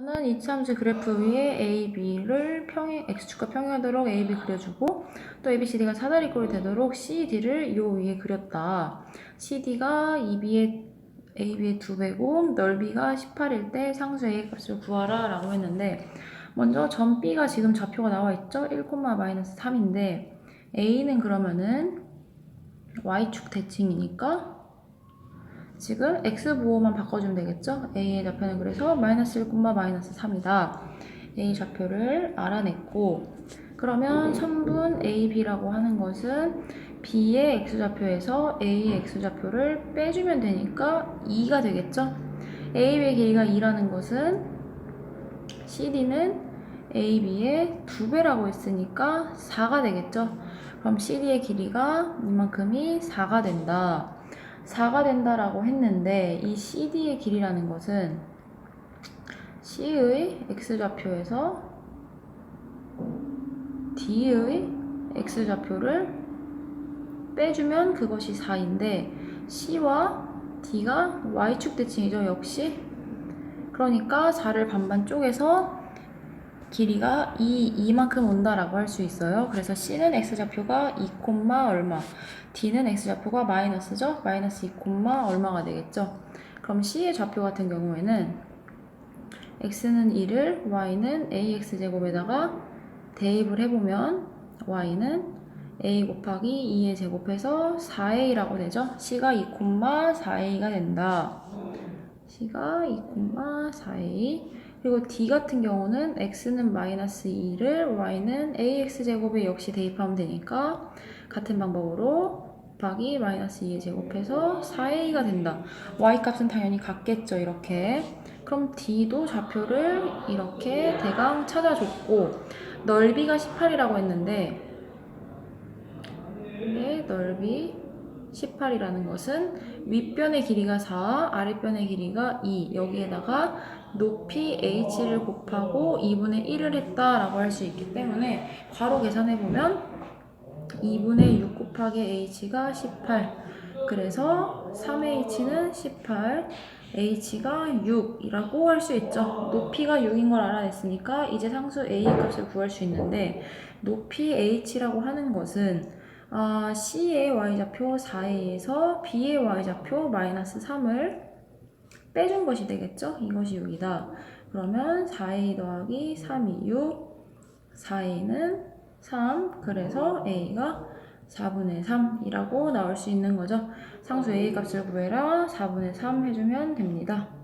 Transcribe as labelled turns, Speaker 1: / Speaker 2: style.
Speaker 1: 저는 이차함수 그래프 위에 A, B를 평행, X축과 평행하도록 A, B 그려주고 또 A, B, C, D가 사다리꼴이 되도록 C, D를 요 위에 그렸다. C, D가 2B의 A, B의 2배고 넓이가 18일 때 상수 A 값을 구하라 라고 했는데 먼저 점 B가 지금 좌표가 나와 있죠? 1,-3인데 A는 그러면은 Y축 대칭이니까 지금 x 부호만 바꿔주면 되겠죠? a의 좌표는 그래서 마이너스 1, 마이너스 3이다. a 좌표를 알아냈고 그러면 선분 ab라고 하는 것은 b의 x좌표에서 a의 x좌표를 빼주면 되니까 2가 되겠죠? ab의 길이가 2라는 것은 cd는 ab의 2배라고 했으니까 4가 되겠죠? 그럼 cd의 길이가 이만큼이 4가 된다. 4가 된다라고 했는데 이 CD의 길이라는 것은 C의 x좌표에서 D의 x좌표를 빼주면 그것이 4인데 C와 D가 y축 대칭이죠 역시. 그러니까 4를 반반 쪼개서 길이가 2, 이만큼 온다라고 할 수 있어요. 그래서 C는 X좌표가 2, 얼마, D는 X좌표가 마이너스죠? 마이너스 2, 얼마가 되겠죠? 그럼 C의 좌표 같은 경우에는 X는 1을, Y는 AX제곱에다가 대입을 해보면 Y는 A 곱하기 2의 제곱해서 4A라고 되죠? C가 2, 4A가 된다. C가 2, 4A 그리고 d 같은 경우는 x는 마이너스 2를 y는 ax제곱에 역시 대입하면 되니까 같은 방법으로 곱하기 마이너스 2의 제곱해서 4a가 된다. y 값은 당연히 같겠죠. 이렇게. 그럼 d도 좌표를 이렇게 대강 찾아줬고 넓이가 18이라고 했는데 네, 넓이 18이라는 것은 윗변의 길이가 4, 아랫변의 길이가 2 여기에다가 높이 h를 곱하고 2분의 1을 했다라고 할 수 있기 때문에 괄호 계산해보면 2분의 6 곱하기 h가 18 그래서 3h는 18 h가 6이라고 할 수 있죠. 높이가 6인 걸 알아냈으니까 이제 상수 a 값을 구할 수 있는데 높이 h라고 하는 것은 아, C의 y좌표 4a에서 B의 y좌표 마이너스 3을 빼준 것이 되겠죠? 이것이 6이다. 그러면 4a 더하기 3이 6, 4a는 3, 그래서 a가 4분의 3이라고 나올 수 있는 거죠. 상수 a 값을 구해라 4분의 3 해주면 됩니다.